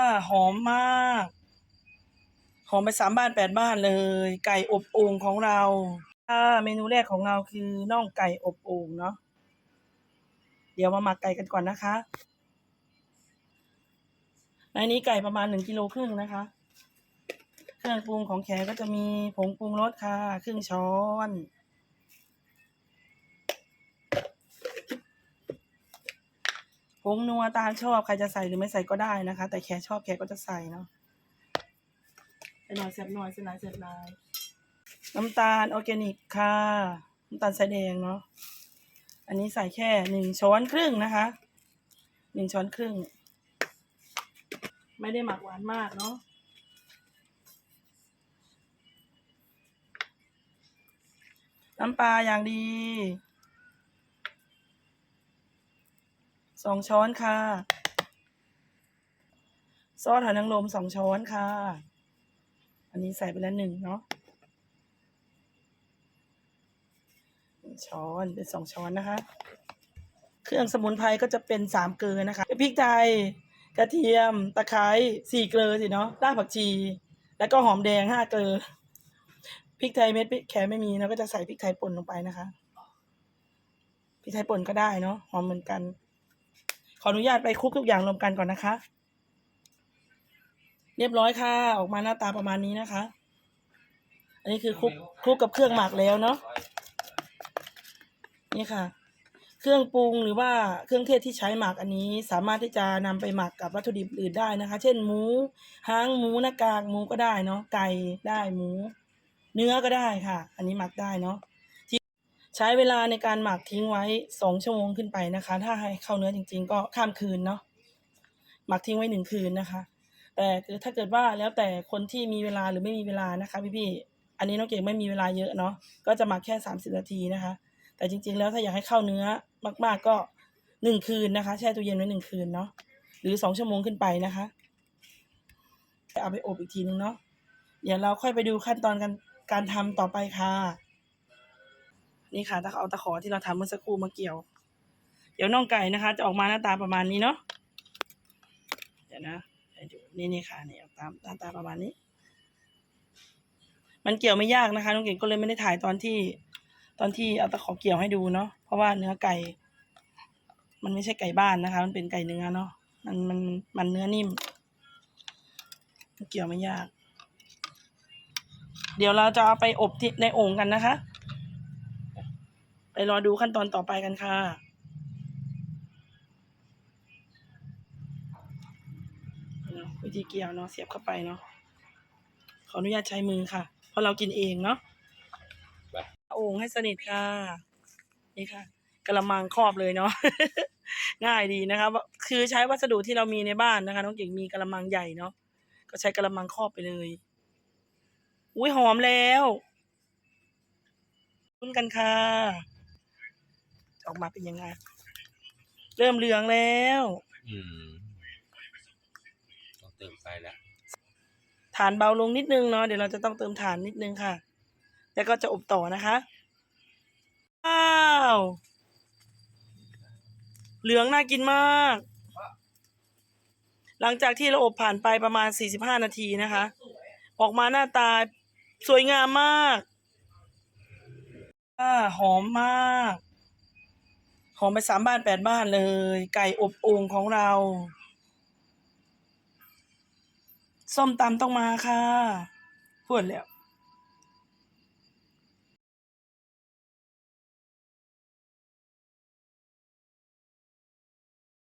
าหอมมาก หอมไปสามบ้านแปดบ้านเลย ไก่อบโอ่งของเราอ่าเมนูแรกของเราคือน่องไก่อบโอ่งเนาะเดี๋ยวมาหมักไก่กันก่อนนะคะในนี้ไก่ประมาณหนึ่งกิโลครึ่งนะคะ เครื่องปรุงของแขก็จะมีผงปรุงรสค่ะ ครึ่งช้อน ผงนัวตามชอบใครจะใส่หรือไม่ใส่ก็ได้นะคะ แต่แขชอบแขก็จะใส่เนาะใส่หน่อยเสียบหน่อยเสียบหน่อยเสียบหน่อยน้ำตาลออร์แกนิกค่ะน้ำตาลสายแดงเนาะอันนี้ใส่แค่หนึ่งช้อนครึ่งนะคะหนึ่งช้อนครึ่ง ไม่ได้หมักหวานมากเนาะน้ำปลาอย่างดี สองช้อนค่ะ ซอสหอยนางรมสองช้อนค่ะ อันนี้ใส่ไปแล้วหนึ่งเนาะช้อนเป็นสองช้อนนะคะ เครื่องสมุนไพรก็จะเป็นสามเกลือนะคะพริกไทยกระเทียม ตะไคร้สี่เกลือสิเนาะรากผักชี แล้วก็หอมแดงห้าเกลือพริกไทยเม็ดพริกแขไม่มีเราก็จะใส่พริกไทยป่นลงไปนะคะพริกไทยป่นก็ได้เนาะหอมเหมือนกัน ออนุญาตไปคลุกทุกอย่างรวมกันก่อนนะคะ เรียบร้อยค่ะ ออกมาหน้าตาประมาณนี้นะคะ อันนี้คือคลุกคลุกกับเครื่องหมักแล้วเนาะนี่ค่ะ เครื่องปรุงหรือว่าเครื่องเทศที่ใช้หมักอันนี้ สามารถที่จะนำไปหมักกับวัตถุดิบอื่นได้นะคะ เช่นหมูหางหมูหน้ากากหมูก็ได้เนาะไก่ได้หมู เนื้อก็ได้ค่ะ อันนี้หมักได้เนาะ ใช้เวลาในการหมักทิ้งไว้สองชั่วโมงขึ้นไปนะคะ ถ้าให้เข้าเนื้อจริง ๆ ก็ข้ามคืนเนาะหมักทิ้งไว้หนึ่งคืนนะคะ แต่คือถ้าเกิดว่าแล้วแต่คนที่มีเวลาหรือไม่มีเวลานะคะพี่ๆอันนี้น้องเก่งไม่มีเวลาเยอะเนาะก็จะหมักแค่สามสิบนาทีนะคะ แต่จริง ๆ แล้วถ้าอยากให้เข้าเนื้อมากๆก็หนึ่งคืนนะคะ แช่ตู้เย็นไว้หนึ่งคืนเนาะหรือสองชั่วโมงขึ้นไปนะคะเอาไปอบอีกทีนึงเนาะเดี๋ยวเราค่อยไปดูขั้นตอนการการทำต่อไปค่ะ นี่ค่ะถ้าเอาตะขอที่เราทำเมื่อสักครู่มาเกี่ยว เดี๋ยวน่องไก่นะคะ จะออกมาหน้าตาประมาณนี้เนาะเดี๋ยวนะนี่นี่ค่ะนี่ออกตามหน้าตาประมาณนี้ มันเกี่ยวไม่ยากนะคะน้องเก่งก็เลยไม่ได้ถ่ายตอนที่ ตอนที่เอาตะขอเกี่ยวให้ดูเนาะเพราะว่าเนื้อไก่ มันไม่ใช่ไก่บ้านนะคะ มันเป็นไก่เนื้อเนาะมันมันมันเนื้อนิ่มเกี่ยวไม่ยาก เดี๋ยวเราจะเอาไปอบที่ในโอ่งกันนะคะ ไปรอดูขั้นตอนต่อไปกันค่ะวิธีเกี่ยวเนาะเสียบเข้าไปเนาะขออนุญาตใช้มือค่ะ เพราะเรากินเองเนาะโอ่งให้สนิทค่ะ นี่ค่ะกระมังครอบเลยเนาะง่ายดีนะคะคือใช้วัสดุที่เรามีในบ้านนะคะ น้องเก่งมีกระมังใหญ่เนาะก็ใช้กระมังครอบไปเลยอุ้ยหอมแล้วคุ้นกันค่ะ ออกมาเป็นยังไง เริ่มเหลืองแล้ว อืมต้องเติมไฟแล้วฐานเบาลงนิดนึงเนาะเดี๋ยวเราจะต้องเติมฐานนิดนึงค่ะ แล้วก็จะอบต่อนะคะว้าวเหลืองน่ากินมาก หลังจากที่เราอบผ่านไปประมาณ 45 นาทีนะคะ ออกมาหน้าตาสวยงามมากอ่าหอมมาก หอมไปสามบ้านแปดบ้านเลย ไก่อบโอ่งของเรา ส้มตำต้องมาค่ะพูดแล้ว